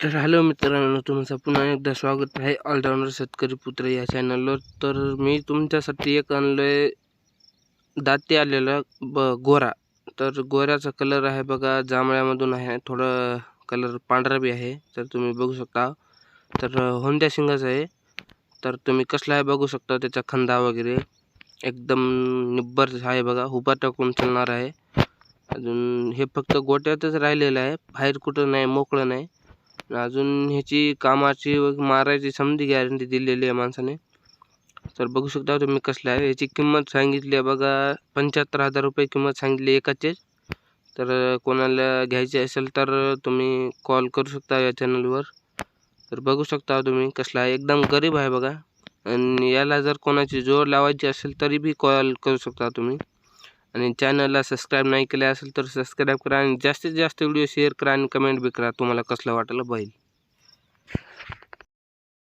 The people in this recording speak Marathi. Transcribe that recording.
तर हॅलो मित्रांनो तुमचं पुन्हा एकदा स्वागत आहे ऑलराऊंडर शेतकरी पुत्र या चॅनलवर तर मी तुमच्यासाठी एक आणलं आहे दाते आलेला ब गोरा. तर गोऱ्याचा कलर आहे बघा जांभळ्यामधून आहे थोडं कलर पांढरा बी आहे तर तुम्ही बघू शकता. तर होंद्या शिंगाचा आहे. तर तुम्ही कसला आहे बघू शकता त्याचा खंदा वगैरे एकदम निब्बर आहे बघा हुबा टाकून चालणार आहे. अजून हे फक्त गोट्यातच राहिलेलं आहे बाहेर कुठं नाही मोकळं नाही. अजून ह्याची कामाची मारायची समधी गॅरंटी दिलेली आहे माणसाने. तर बघू शकता हो तुम्ही कसलं आहे. याची किंमत सांगितली आहे बघा पंच्याहत्तर हजार रुपये किंमत सांगितली एकाचेच. तर कोणाला घ्यायचे असेल तर तुम्ही कॉल करू शकता या चॅनलवर तर बघू शकता हो तुम्ही कसला आहे. एकदम गरीब आहे बघा. आणि याला जर कोणाची जोड लावायची असेल तरी बी कॉल करू शकता तुम्ही. आणि चॅनलला सबस्क्राईब नाही केले असेल तर सबस्क्राईब करा आणि जास्तीत जास्त व्हिडिओ शेअर करा आणि कमेंट बी करा. तुम्हाला कसलं वाटलं बैल?